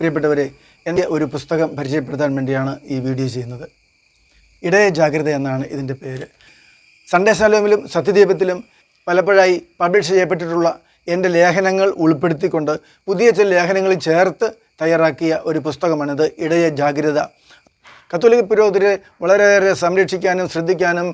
പ്രിയപ്പെട്ടവരെ എന്റെ ഒരു പുസ്തകം പരിചയപ്പെടുത്താൻ വേണ്ടിയാണ് ഈ വീഡിയോ ചെയ്യുന്നത്. ഇടയ ജാഗ്രത എന്നാണ് ഇതിന്റെ പേര്. സൺഡേ സാലോമിലും സത്യദീപത്തിലും പലപ്പോഴായി പബ്ലിഷ് ചെയ്യപ്പെട്ടിട്ടുള്ള എന്റെ ലേഖനങ്ങൾ ഉൾപ്പെടുത്തിക്കൊണ്ട് പുതിയ ചില ലേഖനങ്ങൾ ചേർത്ത് തയ്യാറാക്കിയ ഒരു പുസ്തകമാണിത് ഇടയ ജാഗ്രത. കത്തോലിക്ക പുരോഹിതരെ വളരെയേറെ സംരക്ഷിക്കാനും ശ്രദ്ധിക്കാനും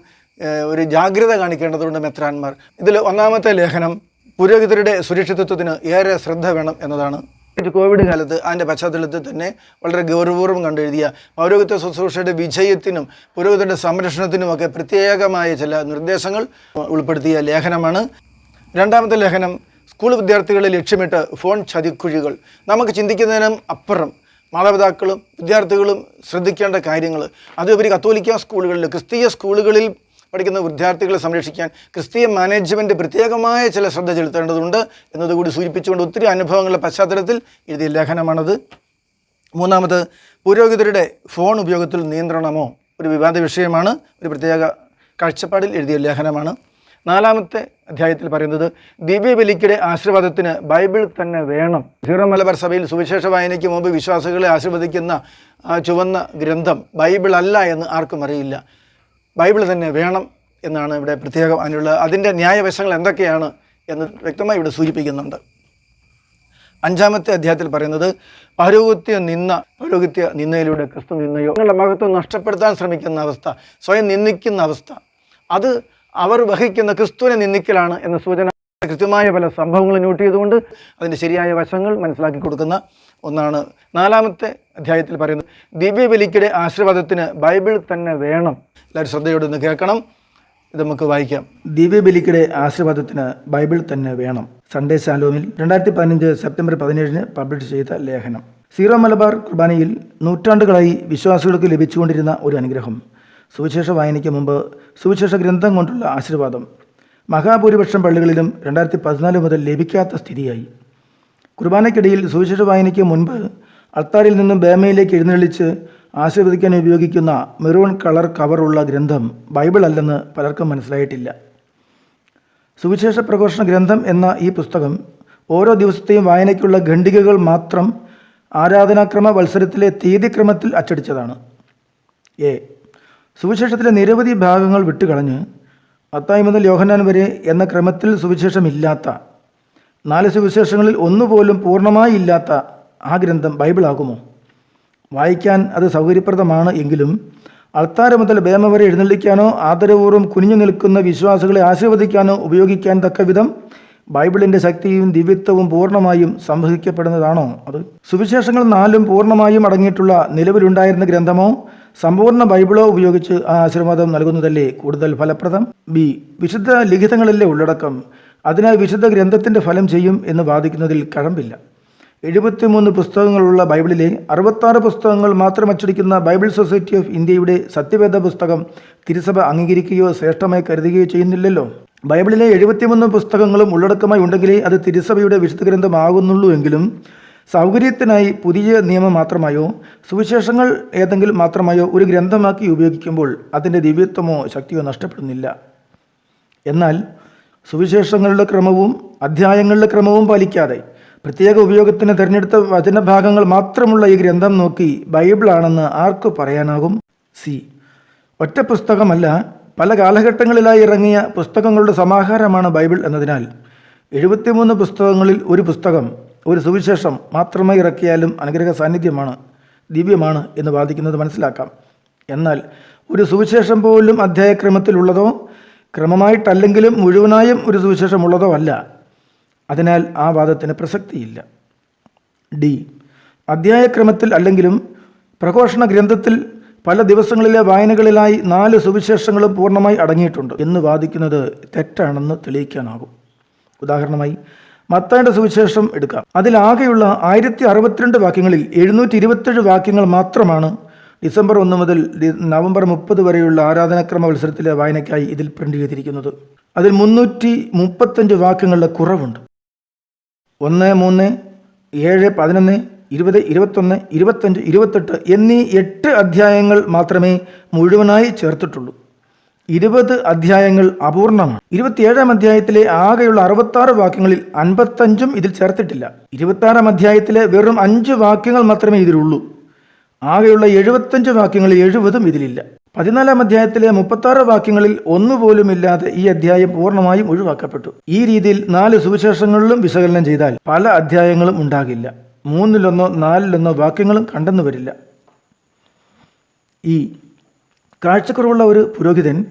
ഒരു ജാഗ്രത കാണിക്കേണ്ടതുണ്ട് മെത്രാന്മാർ. ഇതിൽ ഒന്നാമത്തെ ലേഖനം പുരോഹിതരുടെ സുരക്ഷിതത്വത്തിന് ഏറെ ശ്രദ്ധ വേണം എന്നതാണ്. ഇത് കോവിഡ് കാലത്ത് അതിന്റെ പശ്ചാത്തലത്തിൽ തന്നെ വളരെ ഗൗരവപൂർവം കണ്ടെഴുതിയ പൗരോഹിത്യ ശുശ്രൂഷയുടെ വിജയത്തിനും പുരോഹിതരുടെ സംരക്ഷണത്തിനുമൊക്കെ പ്രത്യേകമായ ചില നിർദ്ദേശങ്ങൾ ഉൾപ്പെടുത്തിയ ലേഖനമാണ്. രണ്ടാമത്തെ ലേഖനം സ്കൂൾ വിദ്യാർത്ഥികളെ ലക്ഷ്യമിട്ട് ഫോൺ ചതിക്കുഴികൾ. നമുക്ക് ചിന്തിക്കുന്നതിനും അപ്പുറം. മാതാപിതാക്കളും വിദ്യാർത്ഥികളും ശ്രദ്ധിക്കേണ്ട കാര്യങ്ങൾ. അതുപരി കത്തോലിക്ക സ്കൂളുകളിൽ ക്രിസ്തീയ സ്കൂളുകളിൽ പഠിക്കുന്ന വിദ്യാർത്ഥികളെ സംരക്ഷിക്കാൻ ക്രിസ്തീയ മാനേജ്മെന്റ് പ്രത്യേകമായ ചില ശ്രദ്ധ ചെലുത്തേണ്ടതുണ്ട് എന്നതുകൂടി സൂചിപ്പിച്ചുകൊണ്ട് ഒത്തിരി അനുഭവങ്ങളുടെ പശ്ചാത്തലത്തിൽ എഴുതിയ ലേഖനമാണത്. മൂന്നാമത് പുരോഹിതരുടെ ഫോൺ ഉപയോഗത്തിൽ നിയന്ത്രണമോ? ഒരു വിവാദ വിഷയമാണ്. ഒരു പ്രത്യേക കാഴ്ചപ്പാടിൽ എഴുതിയ ലേഖനമാണ്. നാലാമത്തെ അധ്യായത്തിൽ പറയുന്നത് ദിവ്യബലിക്കിടെ ആശീർവാദത്തിന് ബൈബിൾ തന്നെ വേണം. സീറോ മലബാർ സഭയിൽ സുവിശേഷ വായനയ്ക്ക് മുമ്പ് വിശ്വാസികളെ ആശീർവദിക്കുന്ന ചുവന്ന ഗ്രന്ഥം ബൈബിൾ അല്ല എന്ന് ആർക്കും അറിയില്ല. ബൈബിൾ തന്നെ വേണം എന്നാണ് ഇവിടെ പ്രത്യേകം അതിനുള്ള അതിന്റെ ന്യായവശങ്ങൾ എന്തൊക്കെയാണ് എന്ന് വ്യക്തമായി ഇവിടെ സൂചിപ്പിക്കുന്നുണ്ട്. അഞ്ചാമത്തെ അധ്യായത്തിൽ പറയുന്നത് പൗരോഹിത്യ നിന്ന പൗരോഹിത്യ നിന്നയിലൂടെ ക്രിസ്തു നിന്നയോ നിങ്ങളുടെ മഹത്വം നഷ്ടപ്പെടുത്താൻ ശ്രമിക്കുന്ന അവസ്ഥ സ്വയം നിന്ദിക്കുന്ന അവസ്ഥ. അത് അവർ വഹിക്കുന്ന ക്രിസ്തുവിനെ നിന്ദിക്കലാണ് എന്ന സൂചന കൃത്യമായ പല സംഭവങ്ങൾ നോട്ട് ചെയ്തുകൊണ്ട് അതിന്റെ ശരിയായ വശങ്ങൾ മനസ്സിലാക്കി കൊടുക്കുന്ന ഒന്നാണ് നാലാമത്തെ അധ്യായത്തിൽ പറയുന്നത്. ദിവ്യബലിക്കിടെ ആശീർവാദത്തിന് ബൈബിൾ തന്നെ വേണം. എല്ലാവരും ശ്രദ്ധയോടെ ഒന്ന് കേൾക്കണം. ഇത് നമുക്ക് വായിക്കാം. ദിവ്യബലിക്കിടെ ആശീർവാദത്തിന് ബൈബിൾ തന്നെ വേണം. സൺഡേ ശാലോമിൽ രണ്ടായിരത്തി പതിനഞ്ച് സെപ്റ്റംബർ പതിനേഴിന് പബ്ലിഷ് ചെയ്ത ലേഖനം. സീറോ മലബാർ കുർബാനയിൽ നൂറ്റാണ്ടുകളായി വിശ്വാസികൾക്ക് ലഭിച്ചുകൊണ്ടിരുന്ന ഒരു അനുഗ്രഹം. സുവിശേഷ വായനയ്ക്ക് മുമ്പ് സുവിശേഷ ഗ്രന്ഥം കൊണ്ടുള്ള ആശീർവാദം. മഹാഭൂരിപക്ഷം പള്ളികളിലും രണ്ടായിരത്തി പതിനാല് മുതൽ ലഭിക്കാത്ത സ്ഥിതിയായി. കുർബാനയ്ക്കിടയിൽ സുവിശേഷ വായനയ്ക്ക് മുൻപ് അൾത്താരിൽ നിന്നും ബേമയിലേക്ക് എഴുന്നള്ളിച്ച് ആശീർവദിക്കാൻ ഉപയോഗിക്കുന്ന മെറൂൺ കളർ കവറുള്ള ഗ്രന്ഥം ബൈബിൾ അല്ലെന്ന് പലർക്കും മനസ്സിലായിട്ടില്ല. സുവിശേഷ പ്രഘോഷണ ഗ്രന്ഥം എന്ന ഈ പുസ്തകം ഓരോ ദിവസത്തെയും വായനയ്ക്കുള്ള ഖണ്ഡികകൾ മാത്രം ആരാധനാക്രമ വത്സരത്തിലെ തീയതിക്രമത്തിൽ അച്ചടിച്ചതാണ്. എ. സുവിശേഷത്തിലെ നിരവധി ഭാഗങ്ങൾ വിട്ടുകളഞ്ഞ് അത്തായി മുതൽ യോഹന്നാൻ വരെ എന്ന ക്രമത്തിൽ സുവിശേഷമില്ലാത്ത നാല് സുവിശേഷങ്ങളിൽ ഒന്നുപോലും പൂർണമായി ഇല്ലാത്ത ആ ഗ്രന്ഥം ബൈബിളാകുമോ? വായിക്കാൻ അത് സൗകര്യപ്രദമാണ് എങ്കിലും അൾത്താര മുതൽ ബേമ വരെ എഴുന്നള്ളിക്കാനോ ആദരപൂർവം കുനിഞ്ഞു നിൽക്കുന്ന വിശ്വാസികളെ ആശീർവദിക്കാനോ ഉപയോഗിക്കാൻ തക്ക വിധം ബൈബിളിന്റെ ശക്തിയും ദിവ്യത്വവും പൂർണമായും സംഭവിക്കപ്പെടുന്നതാണോ അത്? സുവിശേഷങ്ങൾ നാലും പൂർണമായും അടങ്ങിയിട്ടുള്ള നിലവിലുണ്ടായിരുന്ന ഗ്രന്ഥമോ സമ്പൂർണ ബൈബിളോ ഉപയോഗിച്ച് ആ ആശീർവാദം നൽകുന്നതല്ലേ കൂടുതൽ ഫലപ്രദം? ബി. വിശുദ്ധ ലിഖിതങ്ങളിലെ ഉള്ളടക്കം അതിനാൽ വിശുദ്ധ ഗ്രന്ഥത്തിന്റെ ഫലം ചെയ്യും എന്ന് വാദിക്കുന്നതിൽ കഴമ്പില്ല. എഴുപത്തിമൂന്ന് പുസ്തകങ്ങളുള്ള ബൈബിളിലെ അറുപത്താറ് പുസ്തകങ്ങൾ മാത്രം അച്ചടിക്കുന്ന ബൈബിൾ സൊസൈറ്റി ഓഫ് ഇന്ത്യയുടെ സത്യവേദ പുസ്തകം തിരുസഭ അംഗീകരിക്കുകയോ ശ്രേഷ്ഠമായി കരുതുകയോ ചെയ്യുന്നില്ലല്ലോ. ബൈബിളിലെ എഴുപത്തിമൂന്ന് പുസ്തകങ്ങളും ഉള്ളടക്കമായി ഉണ്ടെങ്കിലേ അത് തിരുസഭയുടെ വിശുദ്ധ ഗ്രന്ഥമാകുന്നുള്ളൂ എങ്കിലും സൗകര്യത്തിനായി പുതിയ നിയമം മാത്രമായോ സുവിശേഷങ്ങൾ ഏതെങ്കിലും മാത്രമായോ ഒരു ഗ്രന്ഥമാക്കി ഉപയോഗിക്കുമ്പോൾ അതിന്റെ ദിവ്യത്വമോ ശക്തിയോ നഷ്ടപ്പെടുന്നില്ല. എന്നാൽ സുവിശേഷങ്ങളുടെ ക്രമവും അധ്യായങ്ങളുടെ ക്രമവും പാലിക്കാതെ പ്രത്യേക ഉപയോഗത്തിന് തിരഞ്ഞെടുത്ത വചനഭാഗങ്ങൾ മാത്രമുള്ള ഈ ഗ്രന്ഥം നോക്കി ബൈബിളാണെന്ന് ആർക്ക് പറയാനാകും? സി. ഒറ്റ പുസ്തകമല്ല പല കാലഘട്ടങ്ങളിലായി ഇറങ്ങിയ പുസ്തകങ്ങളുടെ സമാഹാരമാണ് ബൈബിൾ എന്നതിനാൽ. എഴുപത്തിമൂന്ന് പുസ്തകങ്ങളിൽ ഒരു പുസ്തകം ഒരു സുവിശേഷം മാത്രമായി ഇറക്കിയാലും അനുഗ്രഹ സാന്നിധ്യമാണ് ദിവ്യമാണ് എന്ന് വാദിക്കുന്നത് മനസ്സിലാക്കാം. എന്നാൽ ഒരു സുവിശേഷം പോലും അധ്യായക്രമത്തിലുള്ളതോ ക്രമമായിട്ടല്ലെങ്കിലും മുഴുവനായും ഒരു സുവിശേഷമുള്ളതോ അല്ല. അതിനാൽ ആ വാദത്തിന് പ്രസക്തിയില്ല. ഡി. അധ്യായക്രമത്തിൽ അല്ലെങ്കിലും പ്രഘോഷണ ഗ്രന്ഥത്തിൽ പല ദിവസങ്ങളിലെ വായനകളിലായി നാല് സുവിശേഷങ്ങളും പൂർണമായി അടങ്ങിയിട്ടുണ്ട് എന്ന് വാദിക്കുന്നത് തെറ്റാണെന്ന് തെളിയിക്കാനാകും. ഉദാഹരണമായി മത്തായുടെ സുവിശേഷം എടുക്കാം. അതിലാകെയുള്ള ആയിരത്തി അറുപത്തിരണ്ട് വാക്യങ്ങളിൽ എഴുന്നൂറ്റി ഇരുപത്തേഴ് വാക്യങ്ങൾ മാത്രമാണ് ഡിസംബർ ഒന്ന് മുതൽ നവംബർ മുപ്പത് വരെയുള്ള ആരാധനാക്രമ മത്സരത്തിലെ വായനയ്ക്കായി ഇതിൽ പ്രിന്റ് ചെയ്തിരിക്കുന്നത്. അതിൽ മുന്നൂറ്റി മുപ്പത്തഞ്ച് വാക്യങ്ങളുടെ കുറവുണ്ട്. ഒന്ന് മൂന്ന് ഏഴ് പതിനൊന്ന് ഇരുപത് ഇരുപത്തൊന്ന് ഇരുപത്തഞ്ച് ഇരുപത്തെട്ട് എന്നീ എട്ട് അധ്യായങ്ങൾ മാത്രമേ മുഴുവനായി ചേർത്തിട്ടുള്ളൂ. ഇരുപത് അധ്യായങ്ങൾ അപൂർണമാണ്. ഇരുപത്തിയേഴാം അധ്യായത്തിലെ ആകെയുള്ള അറുപത്താറ് വാക്യങ്ങളിൽ അൻപത്തഞ്ചും ഇതിൽ ചേർത്തിട്ടില്ല. ഇരുപത്താറാം അധ്യായത്തിലെ വെറും അഞ്ച് വാക്യങ്ങൾ മാത്രമേ ഇതിലുള്ളൂ. ആകെയുള്ള എഴുപത്തഞ്ച് വാക്യങ്ങളിൽ എഴുപതും ഇതിലില്ല. പതിനാലാം അധ്യായത്തിലെ മുപ്പത്താറ് വാക്യങ്ങളിൽ ഒന്നുപോലും ഇല്ലാതെ ഈ അധ്യായം പൂർണമായും ഒഴിവാക്കപ്പെട്ടു. ഈ രീതിയിൽ നാല് സുവിശേഷങ്ങളിലും വിശകലനം ചെയ്താൽ പല അധ്യായങ്ങളും ഉണ്ടാകില്ല. മൂന്നിലൊന്നോ നാലിലൊന്നോ വാക്യങ്ങളും കണ്ടെന്നു വരില്ല. ഈ കാഴ്ചക്കുറവുള്ള ഒരു പുരോഹിതൻ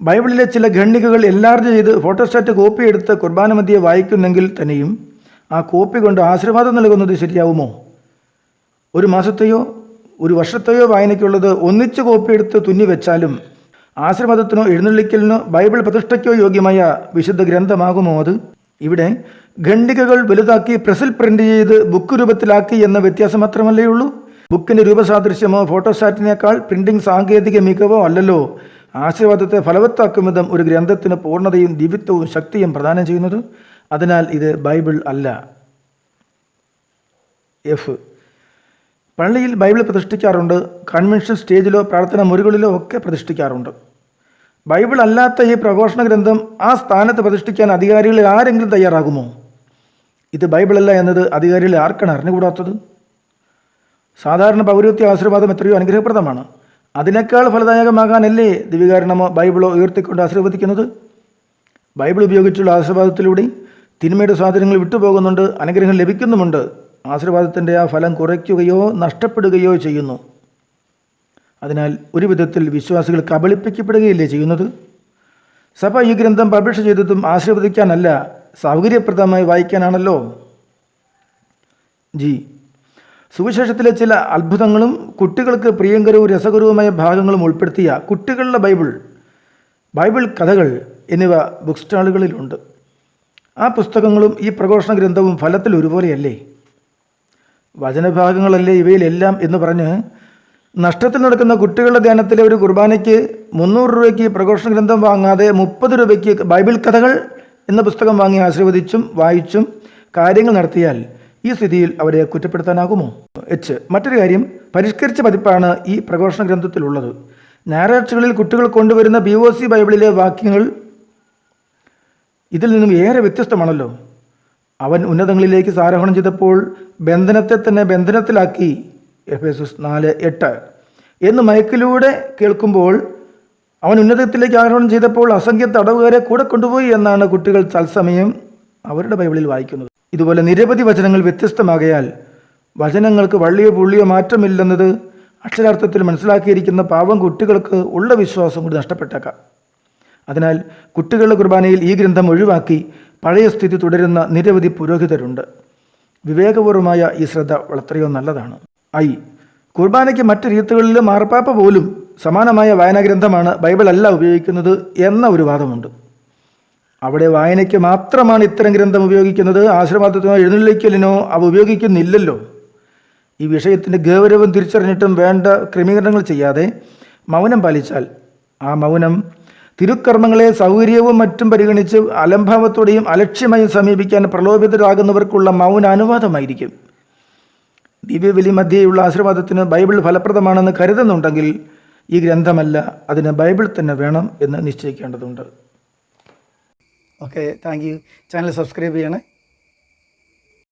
ബൈബിളിലെ ചില ഖണ്ഡികകൾ എല്ലാർജ് ചെയ്ത് ഫോട്ടോസ്റ്റാറ്റ് കോപ്പി എടുത്ത് കുർബാന മധ്യയെ വായിക്കുന്നെങ്കിൽ തന്നെയും ആ കോപ്പി കൊണ്ട് ആശീർവാദം നൽകുന്നത് ശരിയാവുമോ? ഒരു മാസത്തെയോ ഒരു വർഷത്തെയോ വായനയ്ക്കുള്ളത് ഒന്നിച്ച് കോപ്പി എടുത്ത് തുന്നി വെച്ചാലും ആശ്രമതത്തിനോ എഴുന്നള്ളിക്കലിനോ ബൈബിൾ പ്രതിഷ്ഠയ്ക്കോ യോഗ്യമായ വിശുദ്ധ ഗ്രന്ഥമാകുമോ അത്? ഇവിടെ ഖണ്ഡികകൾ വലുതാക്കി പ്രസിൽ പ്രിന്റ് ചെയ്ത് ബുക്ക് രൂപത്തിലാക്കി എന്ന വ്യത്യാസം മാത്രമല്ലേ ഉള്ളൂ? ബുക്കിന്റെ രൂപസാദൃശ്യമോ ഫോട്ടോസാറ്റിനേക്കാൾ പ്രിന്റിംഗ് സാങ്കേതിക മികവോ അല്ലല്ലോ. ആശീർവാദത്തെ ഫലവത്താക്കും വിധം ഒരു ഗ്രന്ഥത്തിന് പൂർണതയും ദിവ്യത്വവും ശക്തിയും പ്രദാനം ചെയ്യുന്നത്? അതിനാൽ ഇത് ബൈബിൾ അല്ല. എഫ്. പള്ളിയിൽ ബൈബിൾ പ്രതിഷ്ഠിക്കാറുണ്ട് കൺവെൻഷൻ സ്റ്റേജിലോ പ്രാർത്ഥന മുറികളിലോ ഒക്കെ പ്രതിഷ്ഠിക്കാറുണ്ട്. ബൈബിൾ അല്ലാത്ത ഈ പ്രഘോഷണ ഗ്രന്ഥം ആ സ്ഥാനത്ത് പ്രതിഷ്ഠിക്കാൻ അധികാരികളിൽ ആരെങ്കിലും തയ്യാറാകുമോ? ഇത് ബൈബിളല്ല എന്നത് അധികാരികളിൽ ആർക്കാണ് അറിഞ്ഞുകൂടാത്തത്? സാധാരണ പൗരത്വ ആശീർവാദം എത്രയോ അനുഗ്രഹപ്രദമാണ്. അതിനേക്കാൾ ഫലദായകമാകാനല്ലേ ദിവികാരണമോ ബൈബിളോ ഉയർത്തിക്കൊണ്ട് ആശീർവദിക്കുന്നത്? ബൈബിൾ ഉപയോഗിച്ചുള്ള ആശീർവാദത്തിലൂടെ തിന്മയുടെ സ്വാധീനങ്ങൾ വിട്ടുപോകുന്നുണ്ട് അനുഗ്രഹം ലഭിക്കുന്നുമുണ്ട് ആശീർവാദത്തിന്റെ ആ ഫലം കുറയ്ക്കുകയോ നഷ്ടപ്പെടുകയോ ചെയ്യുന്നു. അതിനാൽ ഒരു വിധത്തിൽ വിശ്വാസികൾ കബളിപ്പിക്കപ്പെടുകയില്ലേ ചെയ്യുന്നത്? സഭ ഈ ഗ്രന്ഥം പബ്ലിഷ് ചെയ്തതും ആശീർവദിക്കാനല്ല സൗകര്യപ്രദമായി വായിക്കാനാണല്ലോ. ജി. സുവിശേഷത്തിലെ ചില അത്ഭുതങ്ങളും കുട്ടികൾക്ക് പ്രിയങ്കരവും രസകരവുമായ ഭാഗങ്ങളും ഉൾപ്പെടുത്തിയ കുട്ടികളുടെ ബൈബിൾ ബൈബിൾ കഥകൾ എന്നിവ ബുക്ക് സ്റ്റാളുകളിലുണ്ട് ആ പുസ്തകങ്ങളും ഈ പ്രഘോഷണ ഗ്രന്ഥവും ഫലത്തിൽ ഒരുപോലെയല്ലേ? വചനഭാഗങ്ങളല്ലേ ഇവയിലെല്ലാം എന്ന് പറഞ്ഞ് നഷ്ടത്തിൽ നടക്കുന്ന കുട്ടികളുടെ ധ്യാനത്തിലെ ഒരു കുർബാനയ്ക്ക് മുന്നൂറ് രൂപയ്ക്ക് പ്രഘോഷണ ഗ്രന്ഥം വാങ്ങാതെ മുപ്പത് രൂപയ്ക്ക് ബൈബിൾ കഥകൾ എന്ന പുസ്തകം വാങ്ങി ആശീർവദിച്ചും വായിച്ചും കാര്യങ്ങൾ നടത്തിയാൽ ഈ സ്ഥിതിയിൽ അവരെ കുറ്റപ്പെടുത്താനാകുമോ? എച്ച്. മറ്റൊരു കാര്യം പരിഷ്കരിച്ച പതിപ്പാണ് ഈ പ്രഘോഷണ ഗ്രന്ഥത്തിലുള്ളത്. ഞായറാഴ്ചകളിൽ കുട്ടികൾ കൊണ്ടുവരുന്ന ബി ഒ സി ബൈബിളിലെ വാക്യങ്ങൾ ഇതിൽ നിന്നും ഏറെ വ്യത്യസ്തമാണല്ലോ. അവൻ ഉന്നതങ്ങളിലേക്ക് സാരോഹണം ചെയ്തപ്പോൾ ബന്ധനത്തെ തന്നെ ബന്ധനത്തിലാക്കി. എഫ് എസ് എസ് നാല് എട്ട്. എന്ന് മയക്കിലൂടെ കേൾക്കുമ്പോൾ അവൻ ഉന്നതത്തിലേക്ക് ആരോഹണം ചെയ്തപ്പോൾ അസംഖ്യ തടവുകാരെ കൂടെ കൊണ്ടുപോയി എന്നാണ് കുട്ടികൾ തത്സമയം അവരുടെ ബൈബിളിൽ വായിക്കുന്നത്. ഇതുപോലെ നിരവധി വചനങ്ങൾ വ്യത്യസ്തമാകയാൽ വചനങ്ങൾക്ക് വള്ളിയോ പുള്ളിയോ മാറ്റമില്ലെന്നത് അക്ഷരാർത്ഥത്തിൽ മനസ്സിലാക്കിയിരിക്കുന്ന പാവം കുട്ടികൾക്ക് ഉള്ള വിശ്വാസം കൂടി നഷ്ടപ്പെട്ടേക്കാം. അതിനാൽ കുട്ടികളുടെ കുർബാനയിൽ ഈ ഗ്രന്ഥം ഒഴിവാക്കി പഴയ സ്ഥിതി തുടരുന്ന നിരവധി പുരോഹിതരുണ്ട്. വിവേകപൂർവമായ ഈ ശ്രദ്ധ വളരെയോ നല്ലതാണ്. ഐ. കുർബാനയ്ക്ക് മറ്റു രീതികളിലും മാർപ്പാപ്പ പോലും സമാനമായ വായനാഗ്രന്ഥമാണ് ബൈബിൾ അല്ല ഉപയോഗിക്കുന്നത് എന്ന ഒരു വാദമുണ്ട്. അവിടെ വായനയ്ക്ക് മാത്രമാണ് ഇത്തരം ഗ്രന്ഥം ഉപയോഗിക്കുന്നത്. ആശ്രമാർത്ഥത്തിനോ എഴുന്നള്ളിക്കലിനോ അവ ഉപയോഗിക്കുന്നില്ലല്ലോ. ഈ വിഷയത്തിന്റെ ഗൗരവം തിരിച്ചറിഞ്ഞിട്ടും വേണ്ട ക്രമീകരണങ്ങൾ ചെയ്യാതെ മൗനം പാലിച്ചാൽ ആ മൗനം തിരുക്കർമ്മങ്ങളെ സൗകര്യവും മറ്റും പരിഗണിച്ച് അലംഭാവത്തോടെയും അലക്ഷ്യമായും സമീപിക്കാൻ പ്രലോഭിതരാകുന്നവർക്കുള്ള മൗന അനുവാദമായിരിക്കും. ദിവ്യബലി മധ്യയുള്ള ആശീർവാദത്തിന് ബൈബിൾ ഫലപ്രദമാണെന്ന് കരുതുന്നുണ്ടെങ്കിൽ ഈ ഗ്രന്ഥമല്ല അതിന് ബൈബിൾ തന്നെ വേണം എന്ന് നിശ്ചയിക്കേണ്ടതുണ്ട്. Okay thank you. Channel subscribe ചെയ്യണേ.